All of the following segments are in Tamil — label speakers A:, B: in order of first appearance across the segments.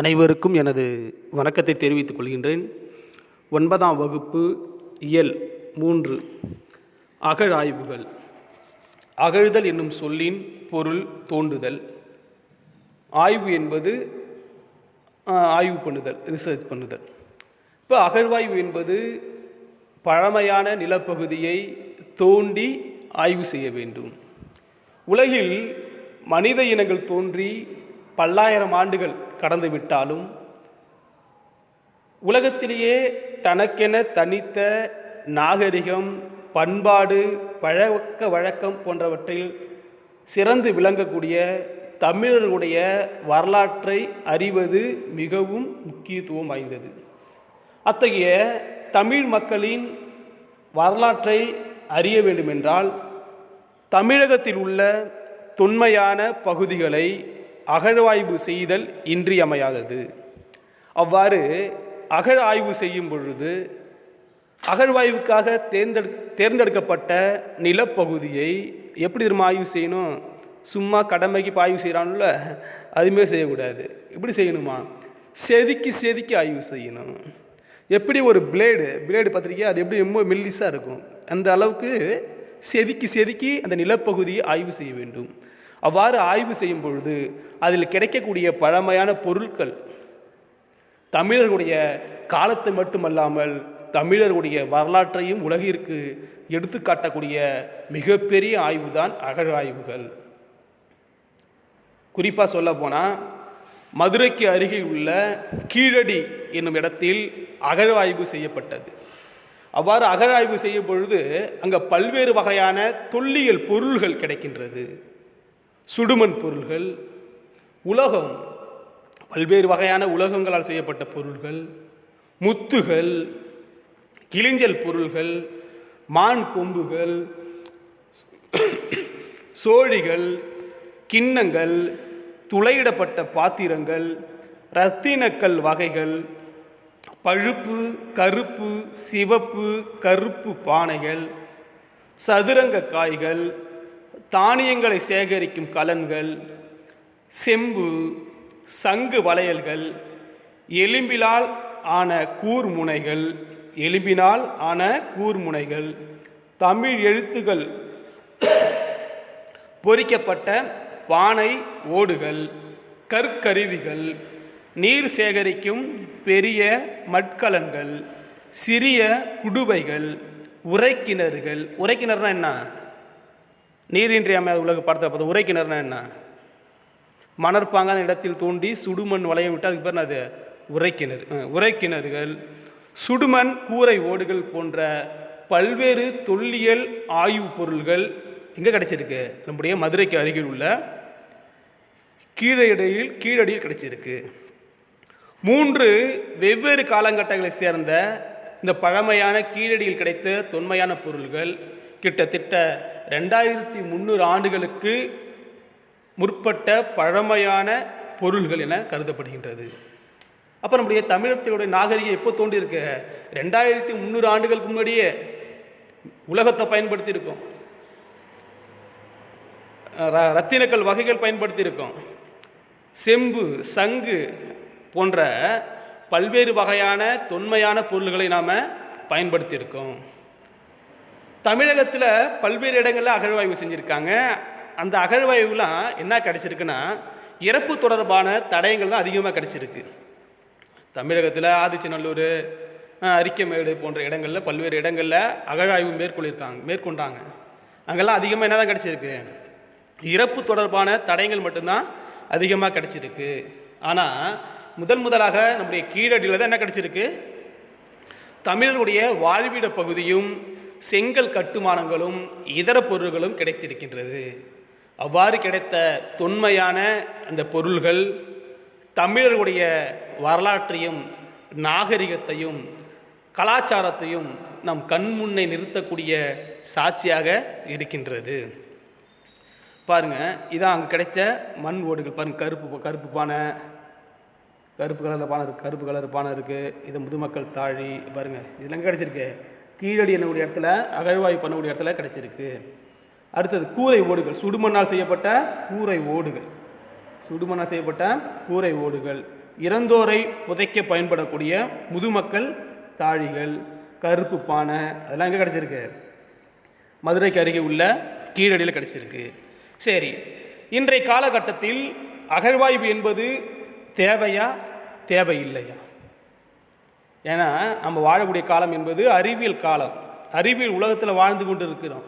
A: அனைவருக்கும் எனது வணக்கத்தை தெரிவித்துக் கொள்கின்றேன். ஒன்பதாம் வகுப்பு இயல் மூன்று அகழாய்வுகள் அகழுதல் என்னும் சொல்லின் பொருள் தோண்டுதல் ஆய்வு என்பது ஆய்வு பண்ணுதல் ரிசர்ச் பண்ணுதல். இப்போ அகழ்வாய்வு என்பது பழமையான நிலப்பகுதியை தோண்டி ஆய்வு செய்ய வேண்டும். உலகில் மனித இனங்கள் தோன்றி பல்லாயிரம் ஆண்டுகள் கடந்துவிட்டாலும் உலகத்திலேயே தனக்கென தனித்த நாகரிகம் பண்பாடு பழக்க வழக்கம் போன்றவற்றில் சிறந்து விளங்கக்கூடிய தமிழர்களுடைய வரலாற்றை அறிவது மிகவும் முக்கியத்துவம் வாய்ந்தது. அத்தகைய தமிழ் மக்களின் வரலாற்றை அறிய வேண்டுமென்றால் தமிழகத்தில் உள்ள தொன்மையான பகுதிகளை அகழ்வாய்வு செய்தல் இன்றியமையாதது. அவ்வாறு அகழாய்வு செய்யும் பொழுது அகழ்வாய்வுக்காக தேர்ந்தெடு தேர்ந்தெடுக்கப்பட்ட நிலப்பகுதியை எப்படி திரும்ப ஆய்வு செய்யணும்? சும்மா கடமைக்கு இப்போ ஆய்வு செய்கிறான்ல அதுமாரி செய்யக்கூடாது. எப்படி செய்யணுமா? செதுக்கி செதுக்கி ஆய்வு செய்யணும். எப்படி ஒரு பிளேடு பிளேடு பார்த்திருக்கியா? அது எப்படி ரொம்ப மெல்லிஸாக இருக்கும். அந்த அளவுக்கு செதுக்கி செதுக்கி அந்த நிலப்பகுதியை ஆய்வு செய்ய வேண்டும். அவ்வாறு ஆய்வு செய்யும் பொழுது அதில் கிடைக்கக்கூடிய பழமையான பொருட்கள் தமிழர்களுடைய காலத்தை மட்டுமல்லாமல் தமிழர்களுடைய வரலாற்றையும் உலகிற்கு எடுத்துக்காட்டக்கூடிய மிகப்பெரிய ஆய்வு தான் அகழாய்வுகள் குறிப்பாக சொல்ல போனால் மதுரைக்கு அருகில் உள்ள கீழடி என்னும் இடத்தில் அகழாய்வு செய்யப்பட்டது. அவ்வாறு அகழாய்வு செய்யும் பொழுது அங்கே பல்வேறு வகையான தொல்லியல் பொருள்கள் கிடைக்கின்றது. சுடுமண் பொருள்கள் உலகம் பல்வேறு வகையான உலகங்களால் செய்யப்பட்ட பொருள்கள் முத்துகள் கிளிஞ்சல் பொருள்கள் மான் கொம்புகள் சோழிகள் கிண்ணங்கள் துளையிடப்பட்ட பாத்திரங்கள் இரத்தினக்கல் வகைகள் பழுப்பு கருப்பு சிவப்பு கருப்பு பானைகள் சதுரங்க காய்கள் தானியங்களை சேகரிக்கும் கலன்கள் செம்பு சங்கு வளையல்கள் எலும்பிலால் ஆன கூர்முனைகள் எலும்பினால் ஆன கூர்முனைகள் தமிழ் எழுத்துகள் பொறிக்கப்பட்ட பானை ஓடுகள் கற்கருவிகள் நீர் சேகரிக்கும் பெரிய மட்கலன்கள் சிறிய குடுவைகள் உரைக்கிணறுகள். உரைக்கிணறுனா என்ன? நீரின்றி அமையாத உலக படத்தில் பார்த்து உரைக்கிணறுனா என்ன? மணற்பாங்கான இடத்தில் தோண்டி சுடுமண் வளையம் விட்டு அதுக்கு பேர் அது உரைக்கிணறு. உரைக்கிணறுகள். சுடுமண் கூரை ஓடுகள் போன்ற பல்வேறு தொல்லியல் ஆய்வு பொருள்கள் எங்கே கிடைச்சிருக்கு? நம்முடைய மதுரைக்கு அருகில் உள்ள கீழடியில் கீழடியில் கிடைச்சிருக்கு. மூன்று வெவ்வேறு காலகட்டங்களை சேர்ந்த இந்த பழமையான கீழடியில் கிடைத்த தொன்மையான பொருள்கள் கிட்டத்தட்ட ரெண்டாயிரத்தி முந்நூறு ஆண்டுகளுக்கு முற்பட்ட பழமையான பொருள்கள் என கருதப்படுகின்றது. அப்போ நம்முடைய தமிழத்தினுடைய நாகரிகம் எப்போ தோன்றியிருக்கு? ரெண்டாயிரத்தி முந்நூறு ஆண்டுகளுக்கு முன்னாடியே உலகத்தை பயன்படுத்தியிருக்கோம். ர- ரத்தினக்கல் வகைகள் பயன்படுத்தியிருக்கோம். செம்பு சங்கு போன்ற பல்வேறு வகையான தொன்மையான பொருள்களை நாம் பயன்படுத்தியிருக்கோம். தமிழகத்தில் பல்வேறு இடங்களில் அகழ்வாய்வு செஞ்சுருக்காங்க. அந்த அகழ்வாய்வுலாம் என்ன கிடச்சிருக்குன்னா இறப்பு தொடர்பான தடயங்கள் தான் அதிகமாக கிடச்சிருக்கு. தமிழகத்தில் ஆதிச்சநல்லூர் அரிக்கமேடு போன்ற இடங்களில் பல்வேறு இடங்களில் அகழாய்வு மேற்கொள்ளிருக்காங்க மேற்கொண்டாங்க. அங்கெல்லாம் அதிகமாக என்ன தான் கிடச்சிருக்கு? இறப்பு தொடர்பான தடயங்கள் மட்டும்தான் அதிகமாக கிடச்சிருக்கு. ஆனால் முதன் முதலாக நம்முடைய கீழடியில் தான் என்ன கிடச்சிருக்கு? தமிழருடைய வாழ்விட பகுதியும் செங்கல் கட்டுமானங்களும் இதர பொருள்களும் கிடைத்திருக்கின்றது. அவ்வாறு கிடைத்த தொன்மையான அந்த பொருள்கள் தமிழர்களுடைய வரலாற்றையும் நாகரிகத்தையும் கலாச்சாரத்தையும் நம் கண்முன்னை நிறுத்தக்கூடிய சாட்சியாக இருக்கின்றது. பாருங்க இதான் அங்கே கிடைச்ச மண் ஓடுகள். பாருங்கள் கருப்பு கருப்பு பானை. கருப்பு கலரில் பானை இருக்குது கருப்பு கலர் பானை இருக்குது இது முதுமக்கள் தாழி பாருங்கள் இதெல்லாம் கிடைச்சிருக்கு? கீழடி என்னக்கூடிய இடத்துல அகழ்வாய்வு பண்ணக்கூடிய இடத்துல கிடச்சிருக்கு. அடுத்தது கூரை ஓடுகள். சுடுமண்ணால் செய்யப்பட்ட கூரை ஓடுகள். சுடுமண்ணால் செய்யப்பட்ட கூரை ஓடுகள். இறந்தோரை புதைக்க பயன்படக்கூடிய முதுமக்கள் தாழிகள் கருப்பு பானை அதெல்லாம் எங்கே கிடச்சிருக்கு? மதுரைக்கு அருகே உள்ள கீழடியில் கிடச்சிருக்கு. சரி இன்றைய காலகட்டத்தில் அகழ்வாய்வு என்பது தேவையா? தேவையில்லையா? ஏன்னா நம்ம வாழக்கூடிய காலம் என்பது அறிவியல் காலம். அறிவியல் உலகத்தில் வாழ்ந்து கொண்டு இருக்கிறோம்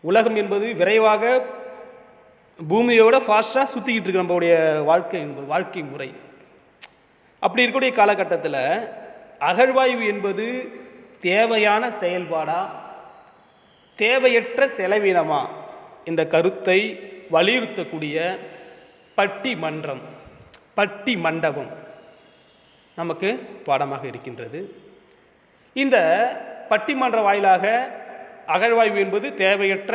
A: உலகம் என்பது விரைவாக பூமியோட ஃபாஸ்ட்டாக சுற்றிக்கிட்டு இருக்கு நம்மளுடைய வாழ்க்கை என்பது வாழ்க்கை முறை. அப்படி இருக்கக்கூடிய காலகட்டத்தில் அகழ்வாய்வு என்பது தேவையான செயல்பாடா? தேவையற்ற செலவினமா? இந்த கருத்தை வலியுறுத்தக்கூடிய பட்டி மன்றம் பட்டி மண்டபம் நமக்கு பாடமாக இருக்கின்றது. இந்த பட்டிமன்ற வாயிலாக அகழ்வாய்வு என்பது தேவையற்ற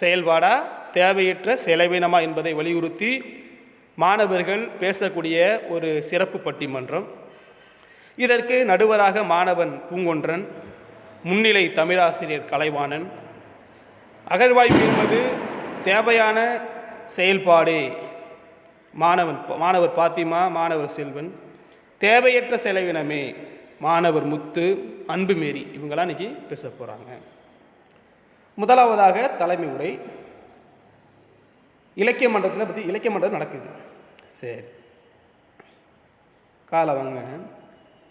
A: செயல்பாடா தேவையற்ற செலவினமா என்பதை வலியுறுத்தி மாணவர்கள் பேசக்கூடிய ஒரு சிறப்பு பட்டிமன்றம். இதற்கு நடுவராக மாணவன் பூங்கொன்றன் முன்னிலை தமிழாசிரியர் கலைவாணன். அகழ்வாய்வு என்பது தேவையான செயல்பாடு. மாணவன் மாணவர் பாத்திமா மாணவர் செல்வன். தேவையற்ற செலவினமே. மாணவர் முத்து அன்புமேரி இவங்களாம் இன்றைக்கி பேச போகிறாங்க முதலாவதாக தலைமை உரை. இலக்கிய மன்றத்தில் பற்றி இலக்கிய மன்றம் நடக்குது. சரி. காலை வாங்க.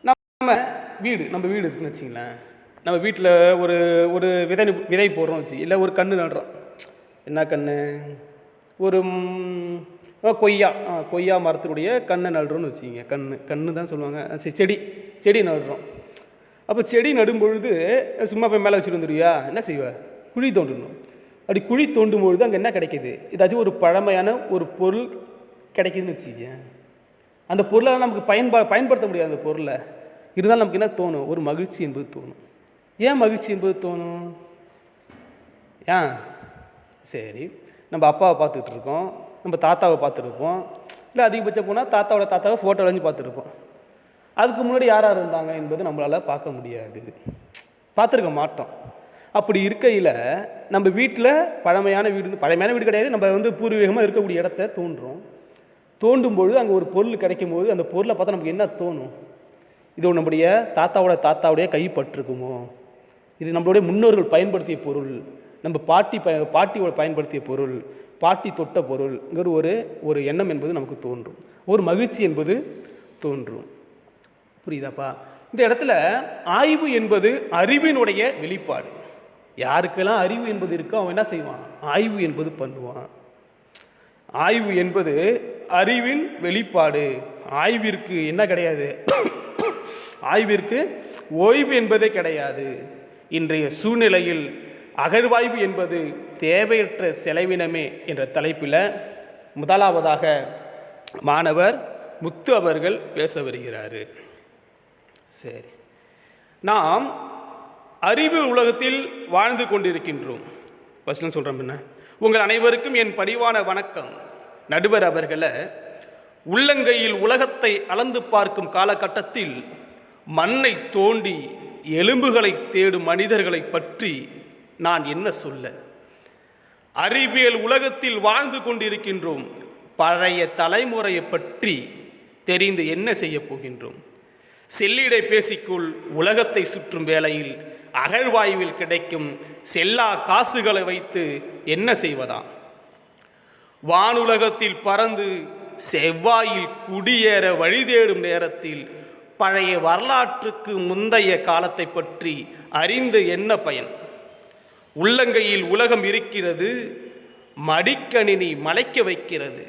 A: நம்ம வீடு நம்ம வீடு இருக்குன்னு வச்சிங்களேன். நம்ம வீட்டில் ஒரு ஒரு விதை விதை போடுறோம் வச்சு இல்லை ஒரு கன்று நடுறோம். என்ன கன்று ஒரு கொய்யா. ஆ, கொய்யா மரத்தினுடைய கண்ணை நடுறோம்னு வச்சுக்கிங்க. கன்று கன்று தான் சொல்லுவாங்க. சரி, செடி செடி நடுறோம். அப்போ செடி நடும்பொழுது சும்மா போய் மேலே வச்சுட்டு வந்துடுவியா என்ன செய்வ? குழி தோண்டணும். அப்படி குழி தோண்டும் பொழுது அங்கே என்ன கிடைக்கிது? ஏதாச்சும் ஒரு பழமையான ஒரு பொருள் கிடைக்குதுன்னு வச்சுக்க அந்த பொருளால் நமக்கு பயன்பா பயன்படுத்த முடியாது அந்த பொருளை. இருந்தாலும் நமக்கு என்ன தோணும்? ஒரு மகிழ்ச்சி என்பது தோணும். ஏன் மகிழ்ச்சி என்பது தோணும்? ஏன்? சரி நம்ம அப்பாவை பார்த்துக்கிட்டு இருக்கோம். நம்ம தாத்தாவை பார்த்துருப்போம். இல்லை அதிகபட்சம் போனால் தாத்தாவோட தாத்தாவை ஃபோட்டோ வரைஞ்சி பார்த்துருப்போம். அதுக்கு முன்னாடி யார் யார் இருந்தாங்க என்பது நம்மளால் பார்க்க முடியாது. பார்த்துருக்க மாட்டோம். அப்படி இருக்கையில் நம்ம வீட்டில் பழமையான வீடு பழமையான வீடு கிடையாது. நம்ம வந்து பூர்வீகமாக இருக்கக்கூடிய இடத்த தோன்றோம் தோண்டும் பொழுது அங்கே ஒரு பொருள் கிடைக்கும் போது அந்த பொருளை பார்த்தா நமக்கு என்ன தோணும்? இது நம்முடைய தாத்தாவோட தாத்தாவுடைய கைப்பட்டிருக்குமோ இது நம்மளுடைய முன்னோர்கள் பயன்படுத்திய பொருள். நம்ம பாட்டி ப பாட்டியோட பயன்படுத்திய பொருள். பாட்டி தொட்ட பொருள்ங்கிற ஒரு ஒரு எண்ணம் என்பது நமக்கு தோன்றும். ஒரு மகிழ்ச்சி என்பது தோன்றும். புரியுதாப்பா? இந்த இடத்துல ஆய்வு என்பது அறிவினுடைய வெளிப்பாடு. யாருக்கெல்லாம் அறிவு என்பது இருக்கோ அவன் என்ன செய்வான்? ஆய்வு என்பது பண்ணுவான். ஆய்வு என்பது அறிவின் வெளிப்பாடு. ஆய்விற்கு என்ன கிடையாது? ஆய்விற்கு ஓய்வு என்பதே கிடையாது. இன்றைய சூழ்நிலையில் அகழ்வாய்வு என்பது தேவையற்ற செலவினமே என்ற தலைப்பில் முதலாவதாக மாணவர் முத்து அவர்கள் பேச வருகிறார். சரி. நாம் அறிவு உலகத்தில் வாழ்ந்து கொண்டிருக்கின்றோம். ஃபஸ்ட்லாம் சொல்கிறோம் என்ன உங்கள் அனைவருக்கும் என் பணிவான வணக்கம். நடுவர் அவர்களை உள்ளங்கையில் உலகத்தை அளந்து பார்க்கும் காலகட்டத்தில் மண்ணை தோண்டி எலும்புகளை தேடும் மனிதர்களை பற்றி நான் என்ன சொல்ல? அறிவியல் உலகத்தில் வாழ்ந்து கொண்டிருக்கின்றோம். பழைய தலைமுறையை பற்றி தெரிந்து என்ன செய்ய போகின்றோம்? செல்லிடை பேசிக்குள் உலகத்தை சுற்றும் வேளையில் அகழ்வாய்வில் கிடைக்கும் செல்லா காசுகளை வைத்து என்ன செய்வதாம்? வானுலகத்தில் பறந்து செவ்வாயில் குடியேற வழி தேடும் நேரத்தில் பழைய வரலாற்றுக்கு முந்தைய காலத்தை பற்றி அறிந்து என்ன பயன்? உள்ளங்கையில் உலகம் இருக்கிறது மடிக்கணினி மலைக்க வைக்கிறது.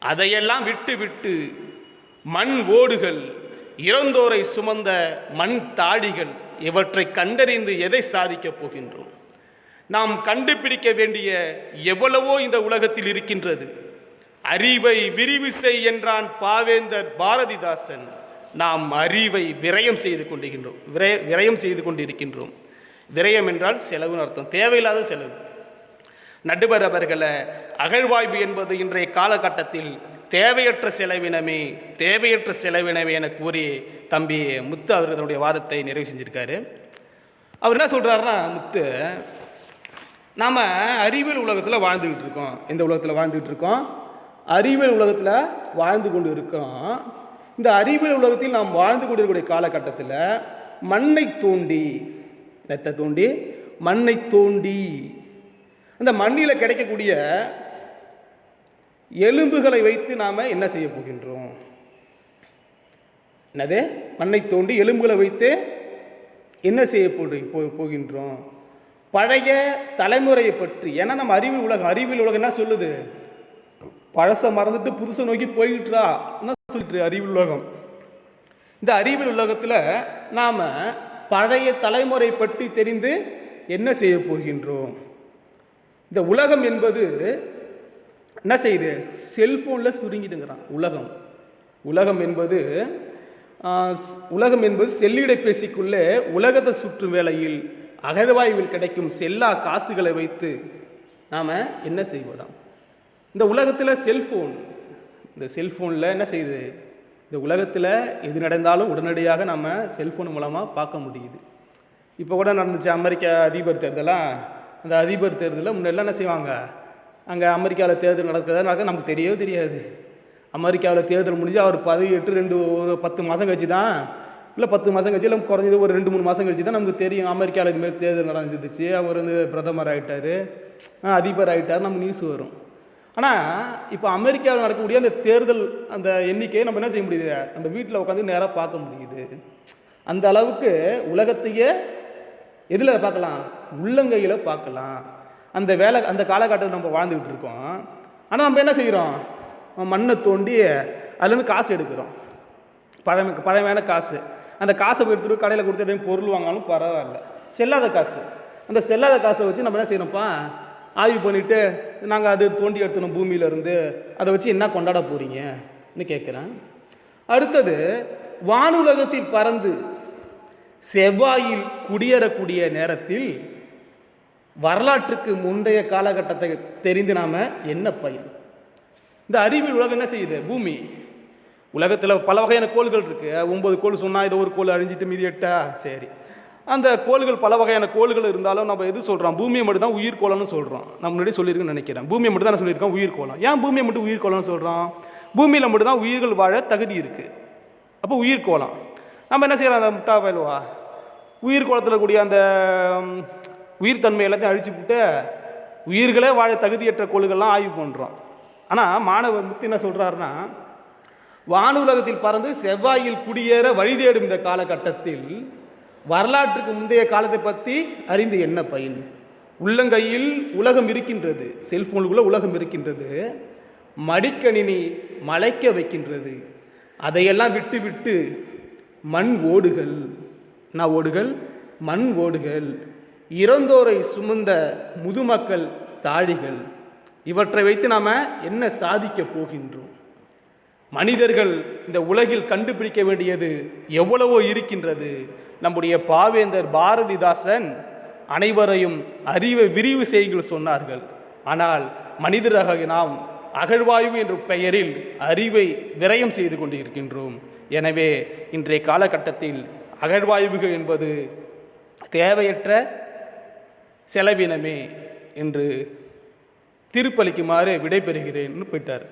A: அதையெல்லாம் விட்டு விட்டு மண் ஓடுகள் இறந்தோரை சுமந்த மண் தாழிகள் இவற்றை கண்டறிந்து எதை சாதிக்கப் போகின்றோம்? நாம் கண்டுபிடிக்க வேண்டிய எவ்வளவோ இந்த உலகத்தில் இருக்கின்றது. அறிவை விரிவு செய் என்றான் பாவேந்தர் பாரதிதாசன். நாம் அறிவை விரயம் செய்து கொண்டிருக்கின்றோம் விரய விரயம் செய்து கொண்டிருக்கின்றோம். விரயம் என்றால் செலவுன்னு அர்த்தம். தேவையில்லாத செலவு. நடுவர் அவர்களை அகழ்வாய்வு என்பது இன்றைய காலகட்டத்தில் தேவையற்ற செலவினமே தேவையற்ற செலவினமே என கூறி தம்பி முத்து அவர் தன்னுடைய வாதத்தை நிறைவு செஞ்சிருக்காரு. அவர் என்ன சொல்கிறாருன்னா முத்து நாம் அறிவியல் உலகத்தில் வாழ்ந்துக்கிட்டு இருக்கோம். இந்த உலகத்தில் வாழ்ந்துக்கிட்டு இருக்கோம்? அறிவியல் உலகத்தில் வாழ்ந்து கொண்டு இருக்கோம். இந்த அறிவியல் உலகத்தில் நாம் வாழ்ந்து கொண்டிருக்கக்கூடிய காலகட்டத்தில் மண்ணை தோண்டி நெத்தை தோண்டி மண்ணை தோண்டி. அந்த மண்ணில் கிடைக்கக்கூடிய எலும்புகளை வைத்து நாம் என்ன செய்ய போகின்றோம்? என்னது? மண்ணை தோண்டி எலும்புகளை வைத்து என்ன செய்ய போ- போகின்றோம்? பழைய தலைமுறையை பற்றி ஏன்னா நம்ம அறிவியல் உலகம் அறிவியல் உலகம் என்ன சொல்லுது? பழசை மறந்துட்டு புதுசை நோக்கி போயிட்டுறா என்ன சொல்லிட்டு அறிவியல் உலகம்? இந்த அறிவியல் உலகத்தில் நாம் பழைய தலைமுறை பற்றி தெரிந்து என்ன செய்ய போகின்றோம்? இந்த உலகம் என்பது என்ன செய்யுது? செல்ஃபோனில் சுருங்கிடுங்கிறான் உலகம். உலகம் என்பது உலகம் என்பது செல்லிடை பேசிக்குள்ளே உலகத்தை சுற்றும் வேளையில் அகழ்வாய்வில் கிடைக்கும் செல்லா காசுகளை வைத்து நாம் என்ன செய்வதாம் இந்த உலகத்தில் செல்ஃபோன் இந்த செல்ஃபோனில் என்ன செய்யுது? இந்த உலகத்தில் எது நடந்தாலும் உடனடியாக நம்ம செல்ஃபோன் மூலமாக பார்க்க முடியுது. இப்போ கூட நடந்துச்சு அமெரிக்க அதிபர் தேர்தலாக அந்த அதிபர் தேர்தலில் முன்னெல்லாம் என்ன செய்வாங்க? அங்கே அமெரிக்காவில் தேர்தல் நடக்கிறதா நடக்க நமக்கு தெரியவே தெரியாது. அமெரிக்காவில் தேர்தல் முடிஞ்சு அவர் பதவியேற்று ரெண்டு ஒரு பத்து மாதம் கழிச்சு தான் இல்லை பத்து மாதம் கழிச்சு இல்லை குறைஞ்சது ஒரு ரெண்டு மூணு மாதம் கழிச்சு தான் நமக்கு தெரியும் அமெரிக்காவில் இதுமாரி தேர்தல் நடந்துருச்சு. அவர் வந்து பிரதமர் ஆகிட்டார் அதிபர் ஆகிட்டார் நம்ம நியூஸ் வரும். ஆனால் இப்போ அமெரிக்காவில் நடக்கக்கூடிய அந்த தேர்தல் அந்த எண்ணிக்கையை நம்ம என்ன செய்ய முடியுது? நம்ம வீட்டில் உட்காந்து நேராக பார்க்க முடியுது. அந்த அளவுக்கு உலகத்தையே எதில் பார்க்கலாம்? உள்ளங்கையில் பார்க்கலாம். அந்த வேலை அந்த காலகட்டத்தில் நம்ம வாழ்ந்துக்கிட்டு இருக்கோம். ஆனால் நம்ம என்ன செய்கிறோம் மண்ணை தோண்டி அதுலேருந்து காசு எடுக்கிறோம். பழமை பழமையான காசு. அந்த காசை எடுத்துட்டு கடையில் கொடுத்து எதையும் பொருள் வாங்கினாலும் பரவாயில்ல. செல்லாத காசு. அந்த செல்லாத காசை வச்சு நம்ம என்ன செய்கிறோம்ப்பா ஆய்வு பண்ணிவிட்டு நாங்கள் அது தோண்டி எடுத்தணும் பூமியிலேருந்து. அதை வச்சு என்ன கொண்டாட போகிறீங்கன்னு கேட்குறேன் அடுத்தது வானுலகத்தில் பறந்து செவ்வாயில் குடியேறக்கூடிய நேரத்தில் வரலாற்றுக்கு முந்தைய காலகட்டத்தை தெரிந்து நாம் என்ன பயன்? இந்த அறிவியல் உலகம் என்ன செய்யுது? பூமி. உலகத்தில் பல வகையான கோள்கள் இருக்குது ஒம்பது கோள் சொன்னால் ஏதோ ஒரு கோள் அழிஞ்சிட்டு மீதி எட்டா? சரி. அந்த கோள்கள் பல வகையான கோள்கள் இருந்தாலும் நம்ம எது சொல்கிறோம் பூமியை மட்டும் தான் உயிர்கோளம்னு சொல்கிறோம் நான் முன்னாடி சொல்லியிருக்கேன்னு நினைக்கிறேன். பூமியை மட்டும் தான் சொல்லியிருக்கோம் உயிர் கோலம் ஏன் பூமியை மட்டும் உயிர்கோளம்னு சொல்கிறோம் பூமியில் மட்டும் தான் உயிர்கள் வாழ தகுதி இருக்குது அப்போ உயிர்கோளம் நம்ம என்ன செய்கிறோம் அந்த முட்டா பயலுவா? உயிர்கோளத்தில் கூடிய அந்த உயிர் தன்மை எல்லாத்தையும் அழிச்சு விட்டு உயிர்களே வாழ தகுதியற்ற கோள்கள்லாம் ஆய்வு பண்ணுறோம் ஆனால் மாணவர் முத்து என்ன சொல்கிறாருன்னா வானுலகத்தில் பறந்து செவ்வாயில் குடியேற வழி தேடும் இந்த காலகட்டத்தில் வரலாற்றுக்கு முந்தைய காலத்தை பற்றி அறிந்து என்ன பயன்? உள்ளங்கையில் உலகம் இருக்கின்றது செல்ஃபோனுக்குள்ளே உலகம் இருக்கின்றது மடிக்கணினி மலைக்க வைக்கின்றது. அதையெல்லாம் விட்டு விட்டு மண் ஓடுகள். நான் ஓடுகள்? மண் ஓடுகள். இறந்தோரை சுமந்த முதுமக்கள் தாழிகள். இவற்றை வைத்து நாம் என்ன சாதிக்க போகின்றோம்? மனிதர்கள் இந்த உலகில் கண்டுபிடிக்க வேண்டியது எவ்வளவோ இருக்கின்றது. நம்முடைய பாவேந்தர் பாரதிதாசன் அனைவரையும் அறிவை விரிவு செய்யுங்கள் சொன்னார்கள். ஆனால் மனிதராக நாம் அகழ்வாய்வு என்ற பெயரில் அறிவை விரயம் செய்து கொண்டிருக்கின்றோம். எனவே இன்றைய காலகட்டத்தில் அகழ்வாய்வுகள் என்பது தேவையற்ற செலவினமே என்று தீர்ப்பளிக்குமாறு விடைபெறுகிறேன். போயிட்டார்.